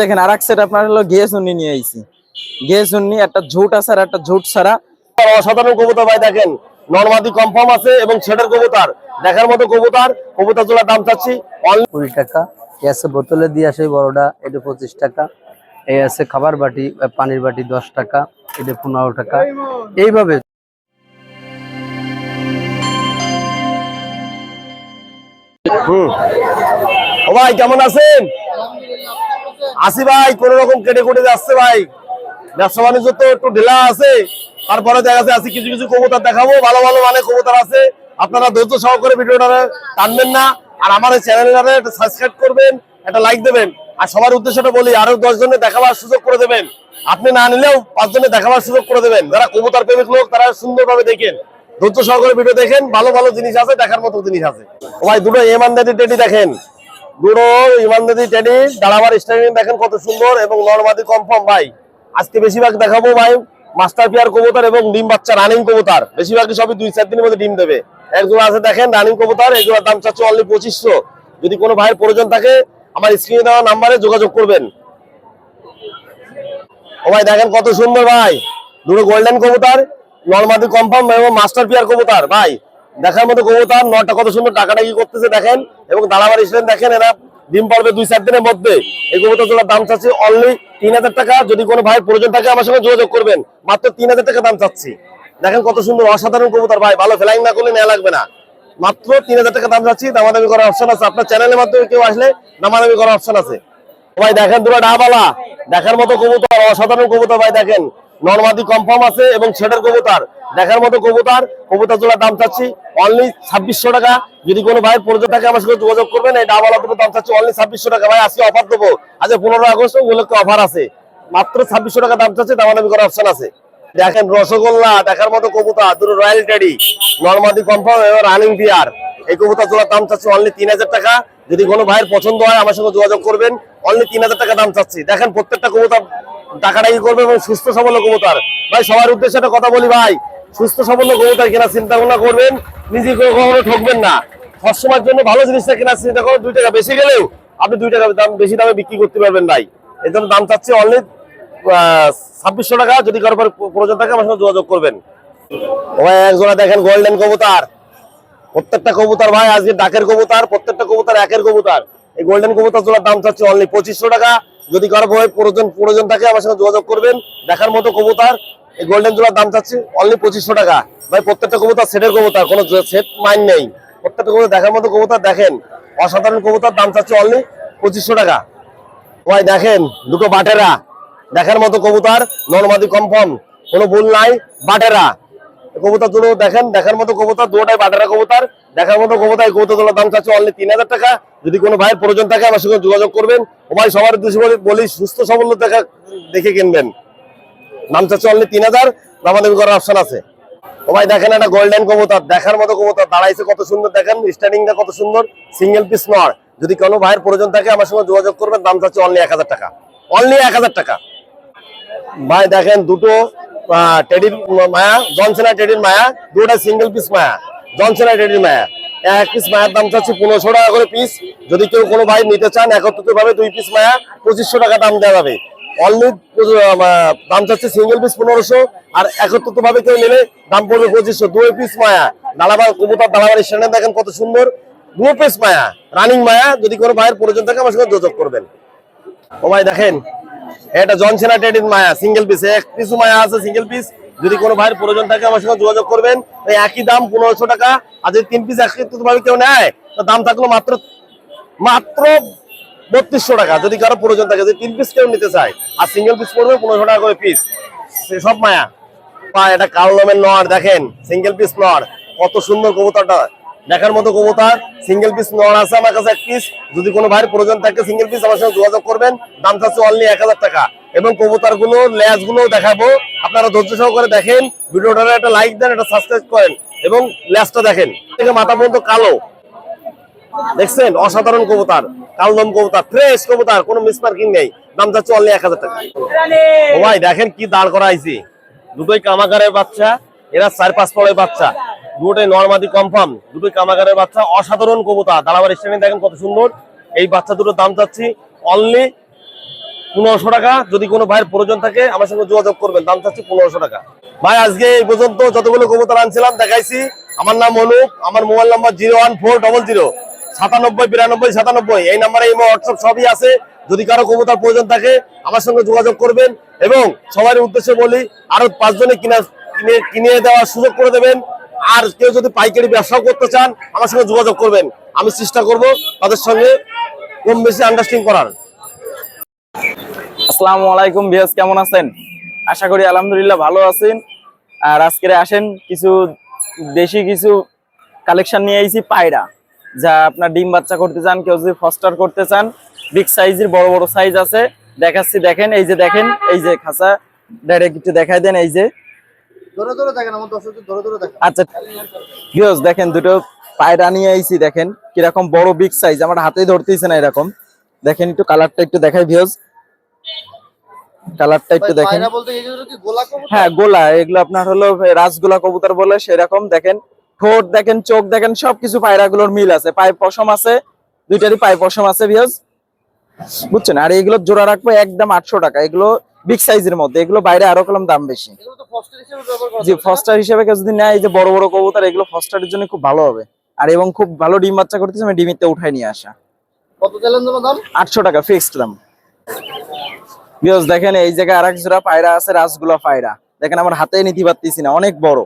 দেখেন আর এক সেট আপনার হলো গিয়ে শুনি নিয়ে আইছি। গিয়ে শুনি একটা ঝুট আছে আর একটা ঝুট ছাড়া। অসাধারণ কবুতর ভাই দেখেন নর্মাদি কনফার্ম আছে এবং ছেটের কবুতর। দেখার মতো কবুতর কবুতর জোড়া দাম চাচ্ছি। কুড়ি টাকা। এই আছে বোতলে দিয়ে আসে বড়টা এটা পঁচিশ টাকা। এই আছে খাবার বাটি পানির বাটি দশ টাকা এটা পনেরো টাকা। এইভাবে হুম। ও ভাই কেমন আছেন? আসি ভাই, কোন রকম কেটে কুটে যাচ্ছে ভাই। ব্যবসা বাণিজ্য তো একটু ঢিলা আছে। তারপরে দেখা যাচ্ছে আজকে কিছু কিছু কবুতর দেখাবো। ভালো ভালো মানে কবুতর আছে। আপনারা ধৈর্য সহকারে ভিডিওটা টানবেন না। আর আমার চ্যানেলটারে একটা সাবস্ক্রাইব করবেন, একটা লাইক দেবেন। আর সবার উদ্দেশ্যটা বলি, আরও দশ জনের দেখাবার সুযোগ করে দেবেন। আপনি না নিলেও পাঁচ জনের দেখাবার সুযোগ করে দেবেন। যারা কবুতর প্রেমিক লোক, তারা সুন্দরভাবে দেখেন। ধৈর্য সহকারে ভিডিও দেখেন। ভালো ভালো জিনিস আছে, দেখার মতো জিনিস আছে। ভাই, দুটো এমানদাদি টেডি দেখেন। দুটো ইমানদাদি টেডি দাঁড়াবার স্টাইলিং দেখেন কত সুন্দর এবং নরমাদি কনফার্ম ভাই। আজকে বেশিরভাগ দেখাবো, ভাই মাস্টার পিয়ার কবুতর এবং ডিম বাচ্চা রানিং কবুতর। বেশিরভাগই সবই দুই, চার দিনের মধ্যে ডিম দেবে। একজন আছে, দেখেন রানিং কবুতর, এগুলোর দাম চাচ্ছে অনলি পঁচিশশো। যদি কোনো ভাইয়ের প্রয়োজন থাকে, আমার স্ক্রিনে দেওয়া নাম্বারে যোগাযোগ করবেন। ও ভাই, দেখেন কত সুন্দর, ভাই। দুটো গোল্ডেন কবুতর, নর্মাদি কনফার্ম এবং মাস্টার পিয়ার কবুতর, ভাই। দেখার মতো কবুতর নটা কত সুন্দর টাকাটা কি করতেছে দেখেন? এবং দাঁড়াবার স্টুডেন্ট দেখেন এরা ডিম পারবে দুই চার দিনের মধ্যে। এই কবুতর জোড়ার দাম চাচ্ছি অনলি তিন হাজার টাকা। যদি কোনো ভাই প্রয়োজন থাকে আমার সঙ্গে যোগাযোগ করবেন। মাত্র তিন হাজার টাকা দাম চাচ্ছি। দেখেন কত সুন্দর অসাধারণ কবুতর ভাই। ভালো ফ্লাইং না করলে নেওয়া লাগবে না। মাত্র তিন হাজার টাকা দাম চাচ্ছি। দামাদামি করার অপশন আছে। আপনার চ্যানেলের মাধ্যমে কেউ আসলে দামাদামি করার অপশন আছে। ভাই, দেখেন দুটো ডাবালা। দেখার মতো কবুতর অসাধারণ কবুতর ভাই, দেখেন। নর্মাদি কনফার্ম আছে এবং ছেটের কবুতর। দেখার মতো কবুতর। কবুতর জোড়ার দাম চাচ্ছি অনলি ছাব্বিশশো টাকা। যদি কোনো ভাই প্রয়োজন থাকে আমার সঙ্গে যোগাযোগ করবেন এই ডাবালা দুটো দাম চাচ্ছি অনলি ছাব্বিশশো টাকা। ভাই, আজকে অফার দেবো। আজ পনেরো আগস্ট, উপলক্ষে অফার আছে। মাত্র ছাব্বিশশো টাকা দাম চাচ্ছে, দামাদামি করার অপশন আছে। দেখেন রসগোল্লা, দেখার মতো কবুতা দুটো রয়্যাল টেডি নর্মাদি কনফার্ম এবং রানিং পিয়ার এই কবুতর জোড়ার দাম চাচ্ছি অনলি তিন হাজার টাকা। যদি কোনো ভাইয়ের পছন্দ হয়, আমার সঙ্গে যোগাযোগ করবেন। অনলি তিন হাজার টাকা দাম চাচ্ছি। দেখেন প্রত্যেকটা কবুতর টাকাটা কি করবে এবং সুস্থ সবল কবুতর ভাই, সবার উদ্দেশ্যে একটা কথা বলি ভাই, সুস্থ সবল কবুতর কেনা চিন্তা ভাবনা করবেন, নিজে কখনো ঠকবেন না। সবসময়ের জন্য ভালো জিনিসটা কেনার চিন্তা করুন দুই টাকা বেশি গেলেও আপনি দুই টাকা দাম, বেশি দামে বিক্রি করতে পারবেন ভাই। এর জন্য দাম চাচ্ছি অনলি ছাব্বিশশো টাকা, যদি কারও প্রয়োজন থাকে আমার সঙ্গে যোগাযোগ করবেন। ভাই এক জোড়া দেখেন গোল্ডেন কবুতর। প্রত্যেকটা কবুতর ভাই, আজকে ডাকের কবুতর, প্রত্যেকটা কবুতর একের কবুতর। এই গোল্ডেন কবুতর জোড়ার দাম চাচ্ছে অনলি পঁচিশশো টাকা। যদি কারও ভাই প্রয়োজন প্রয়োজন থাকে, আমার সঙ্গে যোগাযোগ করবেন। দেখার মতো কবুতর। এই গোল্ডেন জোড়ার দাম চাচ্ছি অনলি পঁচিশশো টাকা। ভাই, প্রত্যেকটা কবুতর সেটের কবুতর, কোনো সেট মাইন নেই। প্রত্যেকটা কবুতর দেখার মতো কবুতর দেখেন। অসাধারণ কবুতর, দাম চাচ্ছে অনলি পঁচিশশো টাকা। ভাই, দেখেন, দুটো বাটেরা। দেখার মতো কবুতর, নর্মাদি কনফার্ম কোনো ভুল নাই। বাটেরা। কবুতর দুটো দেখেন, দেখার মতো কবুতর, দুটাই বাটেরা কবুতর। দেখার মতো কবুতর, এই দুটোর দাম চাচ্ছে অনলি তিন হাজার টাকা। যদি কোনো ভাইয়ের প্রয়োজন থাকে, আমার সঙ্গে যোগাযোগ করবেন। ও ভাই, সবার উদ্দেশ্যে বলি- সুস্থ সবল দেখা দেখে কিনবেন। দাম চাচ্ছে অনলি তিন হাজার দামাদামি করার অপশন আছে। ও ভাই, দেখেন একটা গোল্ডেন কবুতর, দেখার মতো কবুতর, দাঁড়াইছে কত সুন্দর, দেখেন স্ট্যান্ডিংটা কত সুন্দর সিঙ্গেল পিস নর। যদি কোনো ভাইয়ের প্রয়োজন থাকে, আমার সঙ্গে যোগাযোগ করবেন, দাম চাচ্ছে অনলি এক হাজার টাকা। অনলি এক হাজার টাকা। ভাই, দেখেন, দুটো টেডির মায়া, জনসেনা টেডির মায়া দুটা সিঙ্গেল পিস মায়া, জনসেনা টেডির মায়া। এক পিস মায়ের দাম চাচ্ছি পনেরোশো টাকা করে পিস যদি কেউ কোনো ভাই নিতে চান একত্রিত ভাবে দুই পিস মায়া, পঁচিশশো টাকা দাম দেওয়া যাবে। অনলি দাম চাচ্ছে সিঙ্গেল পিস পনেরোশো, আর একত্রিত ভাবে কেউ নিলে দাম পড়বে পঁচিশশো। দুই পিস মায়া দালাবার কবুতর দালাবার স্ট্যান্ডে দেখেন কত সুন্দর। দুই পিস মায়া রানিং মায়া, যদি কোনো ভাইয়ের প্রয়োজন থাকে আমার সঙ্গে যোগাযোগ করবেন। ও ভাই দেখেন এটা জনসেনা টেডির মায়া সিঙ্গেল পিস এক মায়া আছে সিঙ্গেল পিস যদি কোনো ভাইয়ের প্রয়োজন থাকে আমার সঙ্গে যোগাযোগ করবেন। একই দাম, পনেরোশো টাকা। আর যদি তিন পিস একত্রিত ভাবে কেউ নেয়, তো দাম থাকল মাত্র মাত্র বত্রিশশো টাকা। যদি কারও প্রয়োজন থাকে, যদি তিন পিস কেউ নিতে চায়, আর সিঙ্গেল পিস পড়বে পনেরোশো টাকা করে পিস সব মায়া। পা এটা কালো নামের নর, দেখেন। সিঙ্গেল পিস নর। কত সুন্দর কবুতরটা। দেখার মতো কবুতর সিঙ্গেল পিস নর আছে আমার কাছে এক পিস যদি কোনো ভাইয়ের প্রয়োজন থাকে সিঙ্গেল পিস আমার সঙ্গে যোগাযোগ করবেন। দাম চাচ্ছে অনলি এক হাজার টাকা। এবং কবুতরগুলো ল্যাসগুলো দেখাবো। আপনারা ধৈর্য সহকারে দেখেন। ভিডিওটা একটা লাইক দেন, একটা সাবস্ক্রাইব করেন। এবং ল্যাসটা দেখেন। থেকে মাথা পর্যন্ত কালো। দেখছেন? অসাধারণ কবুতর। কালদম কবুতর ফ্রেশ কবুতর। কোনো মিসমার্কিং নেই। দাম যাচ্ছে অনলি এক হাজার টাকা। ও ভাই, দেখেন কি দাঁড় করা হয়েছে দুটোই কামাগারের বাচ্চা। এরা চার পাঁচ পরের বাচ্চা। দুটোই নর্মাদি কনফার্ম দুটোই কামাগারের বাচ্চা, অসাধারণ কবুতর। দালাবার স্ট্যান্ডিং দেখেন কত সুন্দর। এই বাচ্চা দুটোর দাম চাচ্ছি অনলি পনেরোশো টাকা। যদি কোনো ভাইয়ের প্রয়োজন থাকে, আমার সঙ্গে যোগাযোগ করবেন। দাম চাচ্ছি পনেরোশো টাকা। ভাই, আজকে এই পর্যন্ত যতগুলো কবুতর আনছিলাম, দেখাইছি। আমার নাম অনুপ, আমার mobile number zero one four double zero. সাতানব্বই, বিরানব্বই, সাতানব্বই। এই নাম্বারে এই হোয়াটসঅ্যাপ সবই আছে। যদি কারও কবুতর প্রয়োজন থাকে, আমার সঙ্গে যোগাযোগ করবেন। এবং সবার উদ্দেশ্যে বলি, আরও পাঁচজনে কিনা কিনে কিনে দেওয়ার সুযোগ করে দেবেন। আর কেউ যদি পাইকারি ব্যবসাও করতে চান, আমার সঙ্গে যোগাযোগ করবেন। আমি চেষ্টা করব তাদের সঙ্গে কম বেশি আন্ডারস্ট্যান্ডিং করার। আসসালামু আলাইকুম বিয়াস কেমন আছেন? আশা করি আলহামদুলিল্লাহ ভালো আছেন। আর আজকে আসেন কিছু দেশি কিছু কালেকশন নিয়ে আইছি, পায়রা। যা আপনার ডিম বাচ্চা করতে চান, কেউ যদি ফস্টার করতে চান বিগ সাইজের বড় বড় সাইজ আছে। দেখাচ্ছি, দেখেন, এই যে দেখেন, এই যে খাসা ডাইরেক্ট একটু দেখাই দেন, এই যে। ধরে ধরে দেখেন আমার দর্শকদের ধরে ধরে দেখেন। আচ্ছা ভিউজ দেখেন দুটো পায়রা নিয়ে আইছি দেখেন কীরকম বড় বিগ সাইজ আমার হাতেই ধরতেছে না এরকম। দেখেন একটু কালারটা একটু দেখাই ভিউজ কালারটা একটু দেখেন। হ্যাঁ গোলা এগুলো আপনার হলো রাজগোলা কবুতর বলে সেরকম দেখেন। ঠোঁট দেখেন চোখ দেখেন সবকিছু পায়রাগুলোর মিল আছে। পায়ে পশম আছে দুইটারই পায়ে পশম আছে ভিউজ বুঝছেন? আর এগুলো জোড়া রাখব একদম আটশো টাকা। এগুলো বিগ সাইজের মধ্যে। এগুলো বাইরে আরও কলম দাম বেশি। এগুলো ফস্টার হিসেবে জি ফস্টার হিসেবে কেউ যদি নেয় এই যে বড় বড় কবুতর এগুলো ফস্টারের জন্য খুব ভালো হবে। আর এবং খুব ভালো ডিম বাচ্চা করতেছে আমি ডিমিতে উঠাই নিয়ে আসা। কত চাইলেন দাম? আটশো টাকা ফিক্সড দাম। বিয়স দেখেন এই জায়গায় আরেক জোড়া পায়রা আছে রাসগুলা পায়রা। দেখেন আমার হাতে নিতে পারতেছি না অনেক বড়।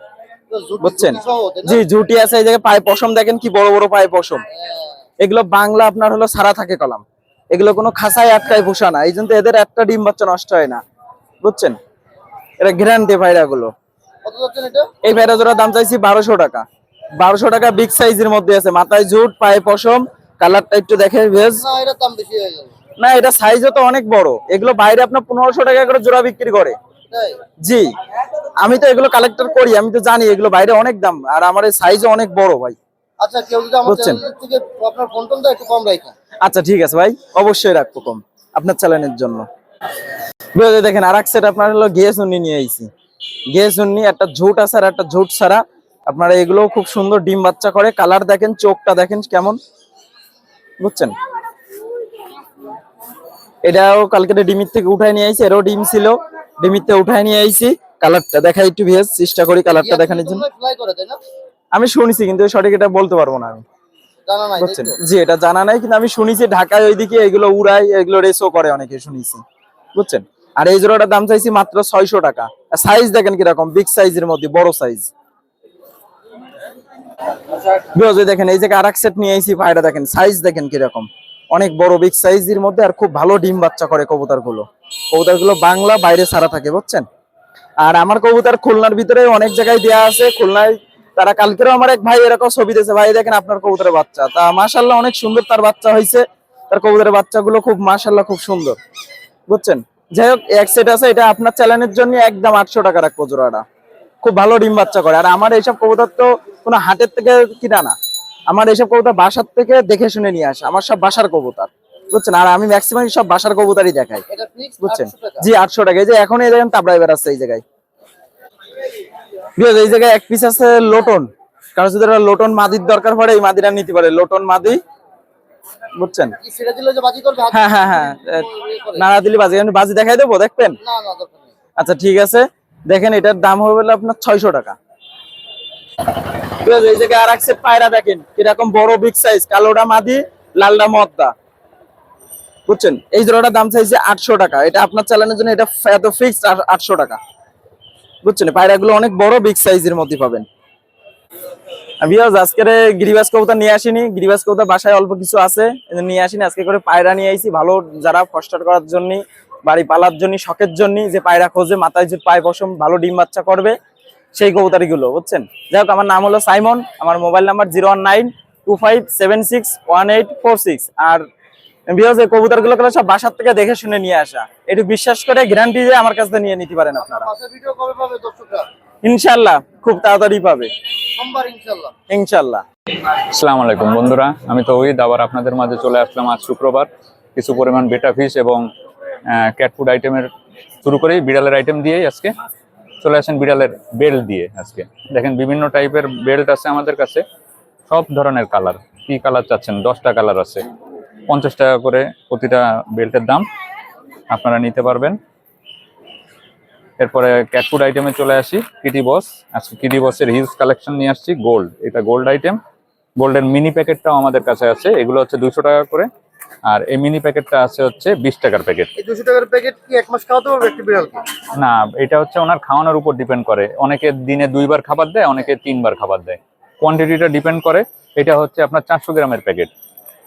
জুটি- বুঝছেন? জুটি? জি ঝুটি আছে এই জায়গায় পায়ে পশম দেখেন কি বড় বড় পায়ে পশম। এগুলো বাংলা আপনার হলো সারা থাকে কলাম। এগুলো কোনো খাসায় আটকায় পোষা না। এই জন্য এদের একটা ডিম বাচ্চা নষ্ট হয় না। বুঝছেন? এটা গ্যারান্টি পায়রা গুলো এই ভেড়া জোড়ার দাম চাইছি বারোশো টাকা। বারোশো টাকা বিগ সাইজের মধ্যে আছে। মাথায় জুট পায়ে পশম। কালারটা একটু দেখে ভেজ। না এটা সাইজও তো অনেক বড়। এগুলো বাইরে আপনার পনেরোশো টাকা করে জোড়া বিক্রি করে। জি। আমি তো এগুলো কালেক্টর করি আমি তো জানি এগুলো বাইরে অনেক দাম। আর আমার এই সাইজও অনেক বড় ভাই। আচ্ছা কেউ যদি আমার চ্যানেল থেকে আপনার ফোন টোন একটু কম রাখেন। আচ্ছা ঠিক আছে ভাই অবশ্যই রাখব কম আপনার চ্যানেলের জন্য। বুঝতে দেখেন আর এক সেট আপনার হলো গিয়ে শুনি নিয়ে আইছি। গিয়ে শুনি একটা ঝুট আছে আর একটা ঝুট ছাড়া। আপনারা এগুলো খুব সুন্দর ডিম বাচ্চা করে কালার দেখেন চোখটা দেখেন কেমন। বুঝছেন? এটাও কালকে ডিমির থেকে উঠায় নিয়ে আইছি এরও ডিম ছিল। ডিমির থেকে উঠায় নিয়ে আইছি কালারটা দেখাই একটু ভেজ চেষ্টা করি কালারটা দেখানোর জন্য। আমি শুনেছি কিন্তু সঠিক এটা বলতে পারব না আমি। বুঝছেন? জি এটা জানা নাই কিন্তু আমি শুনেছি ঢাকায় ওইদিকে এগুলো উড়াই এগুলো রেসও করে অনেকে শুনেছি। বুঝছেন? আর এই জোড়াটার দাম চাইছি মাত্র ছয়শো টাকা। সাইজ দেখেন কীরকম বিগ সাইজের মধ্যে বড় সাইজ দেখেন এই জায়গায় আরেক সেট নিয়ে আইছি পায়রা দেখেন সাইজ দেখেন কীরকম। অনেক বড় বিগ সাইজের মধ্যে আর খুব ভালো ডিম বাচ্চা করে কবুতরগুলো কবুতরগুলো বাংলা বাইরে সারা থাকে বুঝছেন? আর আমার কবুতর খুলনার ভিতরে অনেক জায়গায় দেয়া আছে খুলনায় তারা কালকেরও আমার এক ভাই এরকম ছবি দিয়েছে ভাই দেখেন আপনার কবুতরের বাচ্চা। তা মাশাল্লাহ অনেক সুন্দর তার বাচ্চা হয়েছে। তার কবুতরের বাচ্চাগুলো খুব মাশাল্লাহ খুব সুন্দর। বুঝছেন? যাই হোক এক সেট আছে এটা আপনার চ্যানেলের জন্য একদম আটশো টাকা রাখব জোড়াটা খুব ভালো ডিম বাচ্চা করে। আর আমার এইসব কবুতর তো কোনো হাটের থেকে কিনা না। আমার এইসব কবুতর বাসার থেকে দেখে শুনে নিয়ে আসে। আমার সব বাসার কবুতর। বুঝছেন? আর আমি ম্যাক্সিমাম সব বাসার কবুতরই দেখাই। বুঝছেন? জি আটশো টাকা। এই যে এখন এই দেখেন তাবড়াই বেড়াচ্ছে এই জায়গায়। এই জায়গায় এক পিস আছে লোটন। কারণ যদি লোটন মাদির দরকার পড়ে এই মাদিরা নিতে পারে। লোটন মাদি বুঝছেন? হ্যাঁ হ্যাঁ হ্যাঁ। নাড়া দিলে বাজি। আমি বাজি দেখাই দেবো দেখবেন? আচ্ছা ঠিক আছে। দেখেন এটার দাম হবে আপনার ছয়শো টাকা। এই জায়গায় আর পায়রা দেখেন কীরকম বড় বিগ সাইজ কালোটা মাদি লালটা মদ্দা। বুঝছেন? এই জোড়াটার দাম চাইছে আটশো টাকা। এটা আপনার চালানোর জন্য এটা এত ফিক্সড আটশো টাকা। বুঝছেন? পায়রাগুলো অনেক বড় বিগ সাইজের মধ্যে পাবেন। বিয়াজ আজকের গিরিবাস কবুতর নিয়ে আসিনি। গিরিবাস কবুতর বাসায় অল্প কিছু আছে নিয়ে আসিনি। আজকে করে পায়রা নিয়ে আইছি। ভালো যারা ফস্টার করার জন্য, বাড়ি পালার জন্য, শখের জন্য, যে পায়রা খোঁজে, মাথায় যে পায় পশম, ভালো ডিম বাচ্চা করবে, সেই কবুতারি গুলো বুঝছেন? যাই হোক, আমার নাম হলো সাইমন। আমার মোবাইল নাম্বার জিরো সিক্স আর বিকজ এই কবুতরগুলো সব বাসার থেকে দেখে শুনে নিয়ে আসা। একটু বিশ্বাস করে গ্যারান্টি দিয়ে আমার কাছ থেকে নিয়ে নিতে পারেন আপনারা। দর্শকরা? ইনশাল্লাহ খুব তাড়াতাড়ি পাবে। ইনশাল্লাহ। আসসালামু আলাইকুম বন্ধুরা। আমি তৌহিদ আবার আপনাদের মাঝে চলে আসলাম আজ শুক্রবার। কিছু পরিমাণ বেটা ফিশ এবং ক্যাট ফুড আইটেমের শুরু করেই বিড়ালের আইটেম দিয়েই আজকে। চলে আসেন বিড়ালের বেল্ট দিয়ে আজকে। দেখেন বিভিন্ন টাইপের বেল্ট আছে আমাদের কাছে। সব ধরনের কালার কি কালার চাচ্ছেন? দশটা কালার আছে। পঞ্চাশ টাকা করে প্রতিটা বেল্টের দাম আপনারা নিতে পারবেন। এরপরে ক্যাটফুড আইটেমে চলে আসি কিটি বস আজকে কিটি বসের হিউজ কালেকশন নিয়ে আসছি গোল্ড এটা গোল্ড আইটেম গোল্ডের মিনি প্যাকেটটাও আমাদের কাছে আছে এগুলো হচ্ছে দুশো টাকা করে। আর এই মিনি প্যাকেটটা আছে হচ্ছে বিশ টাকার প্যাকেট দুশো টাকার প্যাকেট কি এক মাস খাওয়াতে পারবে একটি বিড়ালকে? না এটা হচ্ছে ওনার খাওয়ানোর উপর ডিপেন্ড করে। অনেকে দিনে দুইবার খাবার দেয় অনেকে তিনবার খাবার দেয়। কোয়ান্টিটিটা ডিপেন্ড করে। এটা হচ্ছে আপনার চারশো গ্রামের প্যাকেট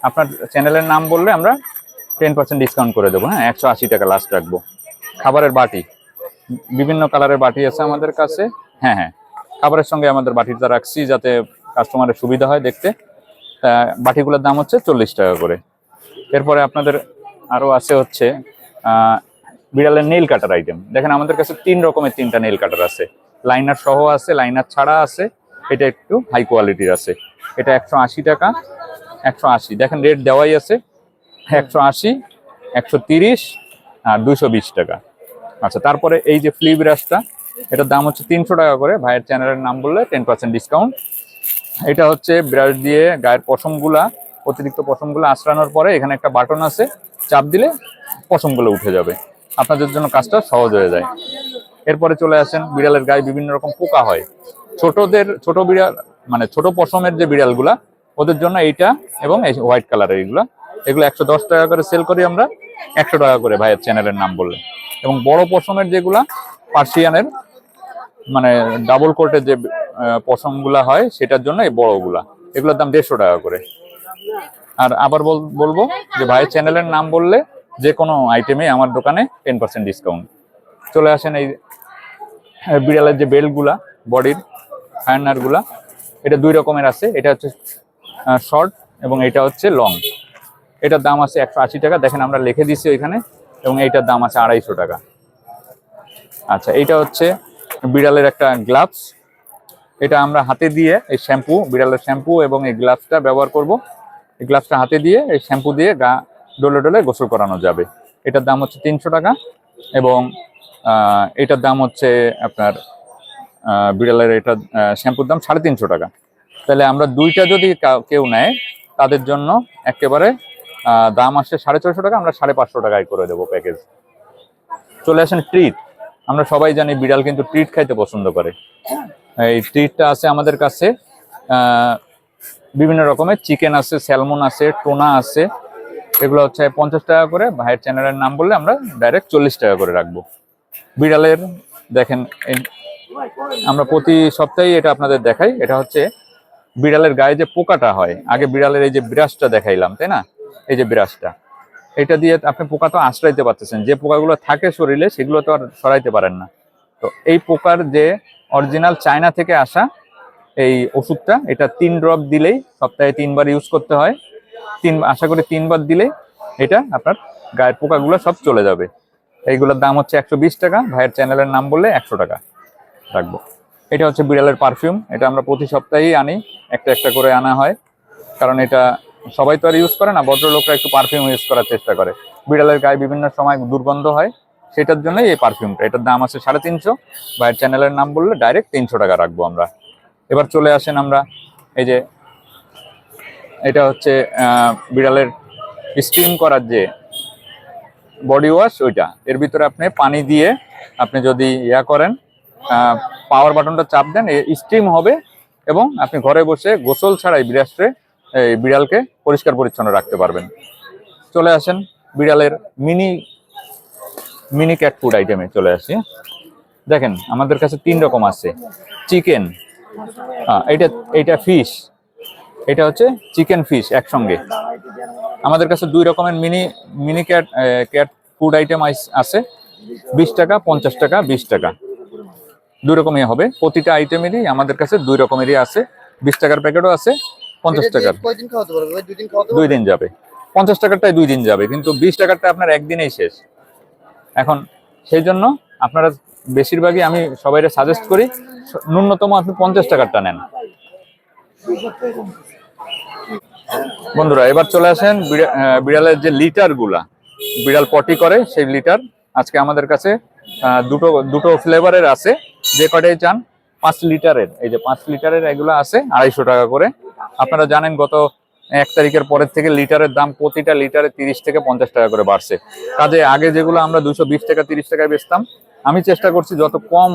আপনার চ্যানেলের নাম বললে আমরা টেন পার্সেন্ট ডিসকাউন্ট করে দেবো হ্যাঁ একশো আশি টাকা লাস্ট রাখব। খাবারের বাটি, বিভিন্ন কালারের বাটি আছে আমাদের কাছে হ্যাঁ হ্যাঁ খাবারের সঙ্গে আমাদের বাটিটা রাখছি যাতে কাস্টমারের সুবিধা হয় দেখতে। তা বাটিগুলোর দাম হচ্ছে চল্লিশ টাকা করে। এরপরে আপনাদের আরও আছে হচ্ছে বিড়ালের নেল কাটার আইটেম দেখেন আমাদের কাছে তিন রকমের তিনটা নেল কাটার আছে। লাইনার সহ আছে লাইনার ছাড়া আছে, এটা একটু হাই কোয়ালিটির আছে। এটা একশো আশি টাকা। একশো আশি। দেখেন রেট দেওয়াই আছে। একশো আশি, একশো তিরিশ আর দুইশো বিশ টাকা। আচ্ছা তারপরে এই যে ফ্লি ব্রাশটা এটার দাম হচ্ছে তিনশো টাকা করে। ভাইয়ের চ্যানেলের নাম বললে টেন পার্সেন্ট ডিসকাউন্ট এটা হচ্ছে ব্রাশ দিয়ে গায়ের পশমগুলা, অতিরিক্ত পশমগুলো আঁচড়ানোর পরে এখানে একটা বাটন আছে। চাপ দিলে পশমগুলো উঠে যাবে। আপনাদের জন্য কাজটা সহজ হয়ে যায়। এরপরে চলে আসেন, বিড়ালের গায়ে বিভিন্ন রকম পোকা হয়। ছোটদের, ছোট বিড়াল মানে ছোট পশমের যে বিড়ালগুলা ওদের জন্য এইটা এবং এই হোয়াইট কালারের এগুলা। এগুলো একশো দশ টাকা করে সেল করি আমরা। একশো টাকা করে ভাইয়ের চ্যানেলের নাম বললে। এবং বড় পশমের যেগুলা পার্সিয়ানের মানে ডাবল কোটের যে পশমগুলা হয়, সেটার জন্য এই বড়গুলা। এগুলোর দাম দেড়শো টাকা করে। আর আবার বল- বলব যে ভাইয়ের চ্যানেলের নাম বললে যে কোনো আইটেমে আমার দোকানে টেন পার্সেন্ট ডিসকাউন্ট চলে আসেন এই বিড়ালের যে বেল্টগুলা বডিরগুলা, এটা দুই রকমের আছে। এটা হচ্ছে শর্ট এবং এটা হচ্ছে লং এটার দাম আছে একশো আশি টাকা। দেখেন আমরা লিখে দিছি ওইখানে এবং এইটার দাম আছে আড়াইশো টাকা। আচ্ছা এইটা হচ্ছে বিড়ালের একটা গ্লাভস এটা আমরা হাতে দিয়ে এই শ্যাম্পু বিড়ালের শ্যাম্পু এবং এই গ্লাভসটা ব্যবহার করব। এই গ্লাভসটা হাতে দিয়ে, এই শ্যাম্পু দিয়ে গা ডলে ডলে গোসল করানো যাবে। এটার দাম হচ্ছে তিনশো টাকা এবং এটার দাম হচ্ছে আপনার বিড়ালের এটা শ্যাম্পুর দাম সাড়ে তিনশো টাকা। তাহলে আমরা দুইটা যদি কেউ নেয়, তাদের জন্য একেবারে দাম আসছে সাড়ে ছয়শো টাকা, আমরা সাড়ে পাঁচশো টাকায় করে দেবো প্যাকেজ চলে আসেন ট্রিট আমরা সবাই জানি বিড়াল কিন্তু ট্রিট খাইতে পছন্দ করে। এই ট্রিটটা আছে আমাদের কাছে বিভিন্ন রকমের। চিকেন আছে স্যালমন আছে টোনা আছে। এগুলো হচ্ছে পঞ্চাশ টাকা করে। ভাইয়ের চ্যানেলের নাম বললে আমরা ডাইরেক্ট চল্লিশ টাকা করে রাখব। বিড়ালের, দেখেন আমরা প্রতি সপ্তাহে এটা আপনাদের দেখাই। এটা হচ্ছে বিড়ালের গায়ে যে পোকাটা হয়, আগে বিড়ালের এই যে ব্রাশটা দেখাইলাম, তাই না? এই যে ব্রাশটা এটা দিয়ে আপনি পোকা তো আশ্রাইতে পারতেছেন, যে পোকাগুলো থাকে শরীরে সেগুলো তো আর সরাইতে পারেন না। তো এই পোকার যে অরিজিনাল চায়না থেকে আসা এই ওষুধটা, এটা তিন ড্রপ দিলেই, সপ্তাহে তিনবার ইউজ করতে হয়। তিন, আশা করি তিনবার দিলেই এটা আপনার গায়ের পোকাগুলো সব চলে যাবে। এইগুলোর দাম হচ্ছে একশো বিশ টাকা, ভাইয়ের চ্যানেলের নাম বললে একশো টাকা রাখব। এটা হচ্ছে বিড়ালের পারফিউম। এটা আমরা প্রতি সপ্তাহেই আনি, একটা একটা করে আনা হয়। কারণ এটা সবাই তো আর ইউজ করে না, ভদ্রলোকরা একটু পারফিউম ইউজ করার চেষ্টা করে। বিড়ালের গায়ে বিভিন্ন সময় দুর্গন্ধ হয়, সেটার জন্যই এই পারফিউমটা। এটার দাম আছে সাড়ে তিনশো। ভাইয়ের চ্যানেলের নাম বললে ডাইরেক্ট তিনশো টাকা রাখব আমরা। এবার চলে আসেন আমরা, এই যে এটা হচ্ছে বিড়ালের স্টিম করার যে বডি ওয়াশ ওইটা। এর ভিতরে আপনি পানি দিয়ে আপনি যদি ইয়া করেন পাওয়ার বাটনটা চাপ দেন স্টিম হবে এবং আপনি ঘরে বসে গোসল ছাড়াই বিড়াসে এই বিড়ালকে পরিষ্কার পরিচ্ছন্ন রাখতে পারবেন। চলে আসেন বিড়ালের মিনি মিনি ক্যাট ফুড আইটেমে চলে আসি? দেখেন, আমাদের কাছে তিন রকম আছে। চিকেন হ্যাঁ এটা এটা ফিশ এটা হচ্ছে চিকেন ফিশ একসঙ্গে। আমাদের কাছে দুই রকমের mini mini cat cat food item আছে। বিশ টাকা, পঞ্চাশ টাকা, বিশ টাকা। দুই রকমই হবে। প্রতিটা আইটেমেরই আমাদের কাছে দুই রকমেরই আছে। বিশ টাকার প্যাকেটও আছে পঞ্চাশ টাকার। দুই দিন যাবে। পঞ্চাশ টাকারটাই দুই দিন যাবে কিন্তু বিশ টাকারটা আপনার একদিনেই শেষ। এখন সেই জন্য আপনারা বেশিরভাগই আমি সবাইকে সাজেস্ট করি ন্যূনতম আপনি পঞ্চাশ টাকারটা নেন। বন্ধুরা এবার চলে আসেন বিড়া- বিড়ালের যে লিটারগুলা বিড়াল পটি করে সেই লিটার। আজকে আমাদের কাছে দুটো দুটো ফ্লেভারের আছে। যে কটাই চান, পাঁচ লিটারের, এই যে পাঁচ লিটারের এগুলো আছে, আড়াইশো টাকা করে। আপনারা জানেন গত এক তারিখের পরের থেকে লিটারের দাম প্রতিটা লিটারে তিরিশ থেকে পঞ্চাশ টাকা করে বাড়ছে। কাজে আগে যেগুলো আমরা দুশো বিশ টাকা, তিরিশ টাকায় বেচতাম, আমি চেষ্টা করছি যত কম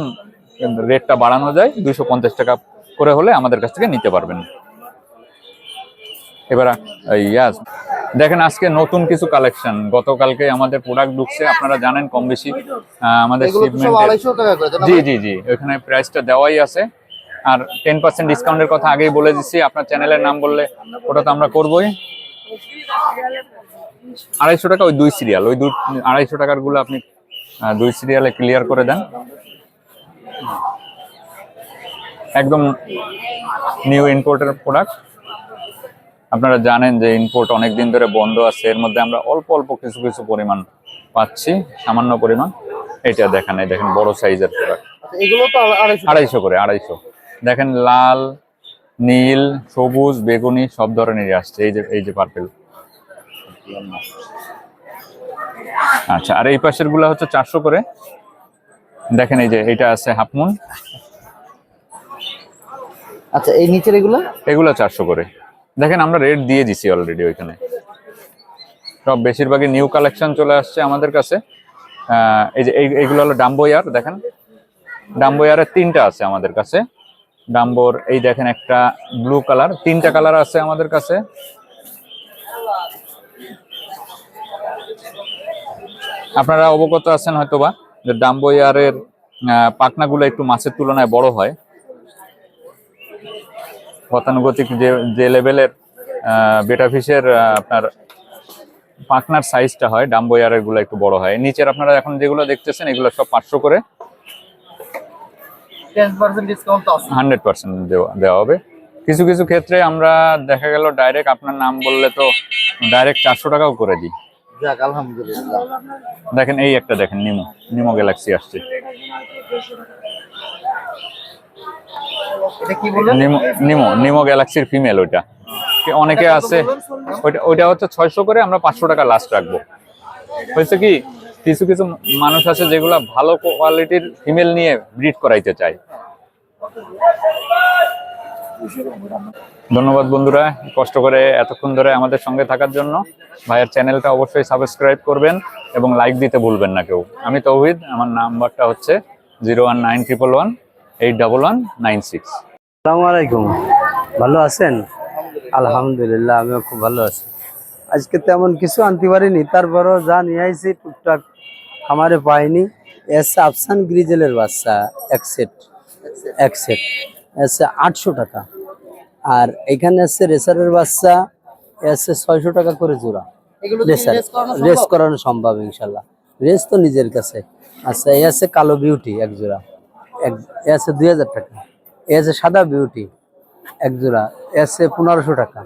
রেটটা বাড়ানো যায় দুইশো পঞ্চাশ টাকা করে হলে আমাদের কাছ থেকে নিতে পারবেন। এবার ইয়াস দেখেন আজকে নতুন কিছু কালেকশন গতকালকে আমাদের প্রোডাক্ট ঢুকছে আপনারা জানেন কম বেশি আমাদের জি জি জি ওখানে প্রাইসটা দেওয়াই আছে। আর টেন পার্সেন্ট ডিসকাউন্টের কথা আগেই বলে দিচ্ছি আপনার চ্যানেলের নাম বললে ওটা তো আমরা করবোই। আড়াইশো টাকা ওই দুই সিরিয়াল ওই দুই আড়াইশো টাকারগুলো আপনি দুই সিরিয়ালে ক্লিয়ার করে দেন। একদম নিউ ইম্পোর্টের প্রোডাক্ট আপনারা জানেন যে ইম্পোর্ট অনেক দিন ধরে বন্ধ আছে। এর মধ্যে আমরা অল্প অল্প কিছু কিছু পরিমাণ পাচ্ছি সামান্য পরিমাণ। এটা দেখেন এই দেখেন বড় সাইজের প্রোডাক্ট আচ্ছা, এগুলো তো। আড়াইশো করে। আড়াইশো দেখেন লাল নীল সবুজ বেগুনি সব ধরনেরই আসছে। এই যে এই যে পার্পেল আচ্ছা আর এই পাশেরগুলা হচ্ছে চারশো করে। দেখেন এই যে এটা আছে হাফমুন আচ্ছা এই নিচের এগুলো? এগুলো চারশো করে। দেখেন আমরা রেট দিয়ে দিছি অলরেডি ওইখানে। সব বেশিরভাগই নিউ কালেকশন চলে আসছে আমাদের কাছে। এই যে এই- এইগুলো হলো ডাম্বোয়ার, দেখেন? ডাম্বোয়ারের তিনটা আছে আমাদের কাছে। ডাম্বোর, এই দেখেন একটা ব্লু কালার তিনটা কালার আছে আমাদের কাছে। আপনারা অবগত আছেন হয়তোবা যে ডাম্বোয়ারের পাখনাগুলো একটু মাছের তুলনায় বড় হয়। গতানুগতিক যে যে লেভেলের বেটা ফিশের আপনার পাখনার সাইজটা হয় ডাম্বোয়ারেরগুলো একটু বড় হয়। নিচের আপনারা এখন যেগুলো দেখতেছেন এগুলো সব পাঁচশো করে। হান্ড্রেড পার্সেন্ট দেওয়া দেওয়া হবে। কিছু কিছু ক্ষেত্রে আমরা দেখা গেল ডাইরেক্ট আপনার নাম বললে তো ডাইরেক্ট চারশো টাকাও করে দিই। যাক আলহামদুলিল্লাহ। দেখেন এই একটা দেখেন নিমো নিমো গ্যালাক্সি আসছে। এটা কি বললেন? নিমো নিমো নিমো গ্যালাক্সির ফিমেল ওইটা। অনেকে আছে ওইটা ওইটা হচ্ছে ছয়শো করে আমরা পাঁচশো টাকা লাস্ট রাখব। হয়েছে কি কিছু কিছু মানুষ আছে যেগুলা ভালো কোয়ালিটির ফিমেল নিয়ে ব্রিড করাইতে চায়। ধন্যবাদ বন্ধুরা কষ্ট করে এতক্ষণ ধরে আমাদের সঙ্গে থাকার জন্য। ভাইয়ের চ্যানেলটা অবশ্যই সাবস্ক্রাইব করবেন এবং লাইক দিতে ভুলবেন না কেউ। আমি তৌহিদ আমার নাম্বারটা হচ্ছে zero one nine triple one eight double one nine six আসসালামু আলাইকুম ভালো আছেন? আলহামদুলিল্লাহ আমিও খুব ভালো আছি। আজকে তেমন কিছু আনতে পারিনি তারপরও যা নিয়ে আইছি টুকটাক আমারে পাইনি। এসে আফসান গ্রিজেলের বাচ্চা এক সেট এক সেট। এসে আটশো টাকা। আর এখানে এসে রেসারের বাচ্চা এসে ছয়শো টাকা করে জোড়া। এগুলো রেসার রেস করানো সম্ভব? ইনশাল্লাহ। রেস তো নিজের কাছে। আচ্ছা আছে কালো বিউটি এক জোড়া। এক এ আছে দুই হাজার টাকা। এ আছে সাদা বিউটি এক জোড়া। এ আছে পনেরোশো টাকা।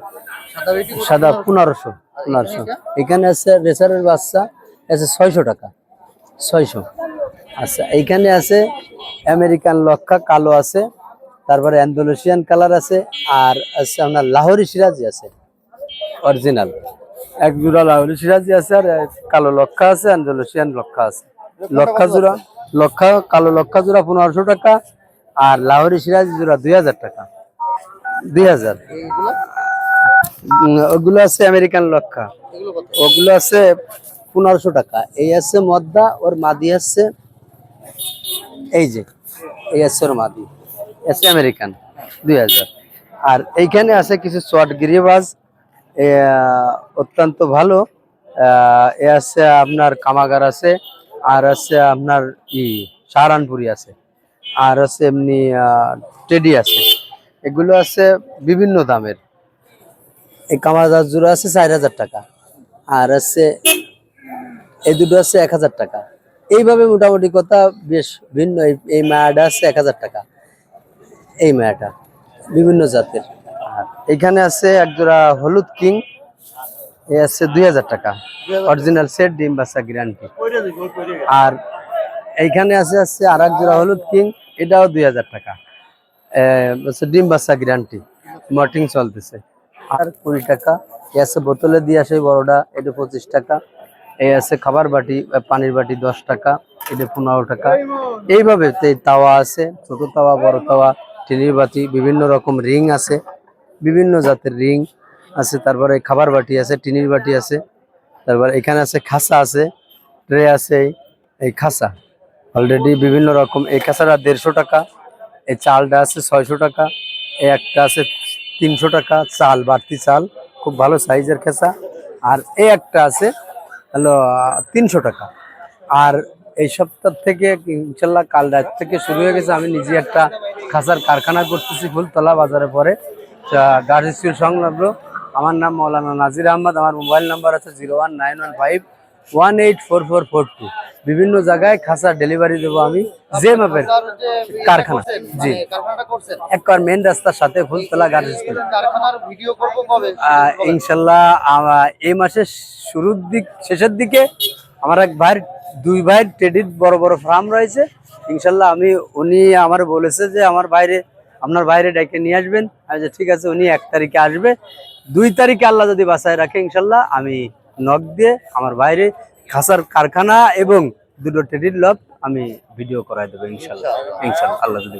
সাদা পনেরোশো। পনেরোশো এখানে আছে রেসারের বাচ্চা আছে ছয়শো টাকা। ছয়শো। আচ্ছা এইখানে আছে আমেরিকান লক্ষা কালো আছে। তারপরে অ্যান্ডোলেশিয়ান কালার আছে। আর আছে আপনার লাহোরি সিরাজি আছে। অরিজিনাল। এক জোড়া লাহোরি সিরাজি আছে আর কালো লক্ষা আছে অ্যান্ডোলেশিয়ান লক্ষা আছে। লক্ষা জোড়া লক্ষা কালো লক্ষা জোড়া পনেরোশো টাকা আর লাহোরি সিরাজি জোড়া দুই হাজার টাকা। দুই হাজার। ওগুলো আছে আমেরিকান লক্ষা। ওগুলো আছে পনেরোশো টাকা। এই আছে মদ্দা ওর মাদি আছে এই যে এই আছে ওর মাদি। আছে আমেরিকান দুই হাজার। আর এইখানে আছে কিছু শর্ট গিরিবাজ। অত্যন্ত ভালো। এ আছে আপনার কামাগার আছে আর আছে আপনার ই, সাহারানপুরি আছে। আর আছে এমনি টেডি আছে। এগুলো আছে বিভিন্ন দামের। এই কামাজার জোড়া আছে চার হাজার টাকা। আর আছে, এই দুটো আছে এক হাজার টাকা। এইভাবে মোটামুটি কথা বেশ ভিন্ন। এই- মায়াটা আছে এক হাজার টাকা। এই মায়াটা বিভিন্ন জাতের। এখানে আছে একজোড়া হলুদ কিং। এ আছে দুই হাজার টাকা। অরিজিনাল সেট ডিম বাচ্চা গ্যারান্টি আর এইখানে আছে আছে আর এক জোড়া হলুদ কিং এটাও দুই হাজার টাকা। এ, ডিম বাচ্চা গ্যারান্টি মটিং চলতেছে। আর কুড়ি টাকা এ আছে বোতলে দিয়ে আসে বড়টা এটা পঁচিশ টাকা। এই আছে খাবার বাটি পানির বাটি দশ টাকা এটা পনেরো টাকা। এইভাবে তাওয়া আছে ছোট তাওয়া বড় তাওয়া টিনির বাতি বিভিন্ন রকম রিং আছে বিভিন্ন জাতের রিং। আছে, তারপরে খাবার বাটি আছে, টিনির বাটি আছে, তারপর এখানে আছে খাসা আছে, ট্রে আছে, এই- খাসা। অলরেডি বিভিন্ন রকম, এই খাসাটা দেড়শো টাকা, এই চালটা আছে ছয়শো টাকা, এই একটা আছে তিনশো টাকা, চাল, বাড়তি চাল, খুব ভালো সাইজের খেসা। আর এই একটা আছে, হলো, তিনশো টাকা। আর এই সপ্তাহ থেকে, ইনশাল্লাহ কাল রাত থেকে শুরু হয়ে গেছে, আমি নিজে একটা খাসার কারখানা করতেছি ফুলতলা বাজারে পরে। গার্ড সংলগ্ন আমার নাম মৌলানা নাজির আহমদ আমার মোবাইল নাম্বার আছে zero one nine one five one eight four four four two. বিভিন্ন জায়গায় খাসা ডেলিভারি দেবো আমি যে মাপের কারখানা, জি। মানে একবার মেন রাস্তার সাথে ফুলতলা আহ, ইনশাল্লাহ এই মাসের শুরুর দিক শেষের দিকে আমার এক ভাইয়ের দুই ভাইয়ের ক্রেডিট বড় বড় ফার্ম রয়েছে। ইনশাল্লাহ আমি উনি আমার বলেছে যে আমার বাইরে আপনার বাইরে ডেকে নিয়ে আসবেন। আমি ঠিক আছে উনি এক তারিখে আসবে। দুই তারিখে আল্লাহ যদি বাসায় রাখে, ইনশাল্লাহ আমি নখ দিয়ে আমার বাইরে খাসার কারখানা এবং দুটো টেডির লব আমি ভিডিও করাই দেবো, ইনশাল্লাহ। ইনশাল্লাহ, আল্লাহ যদি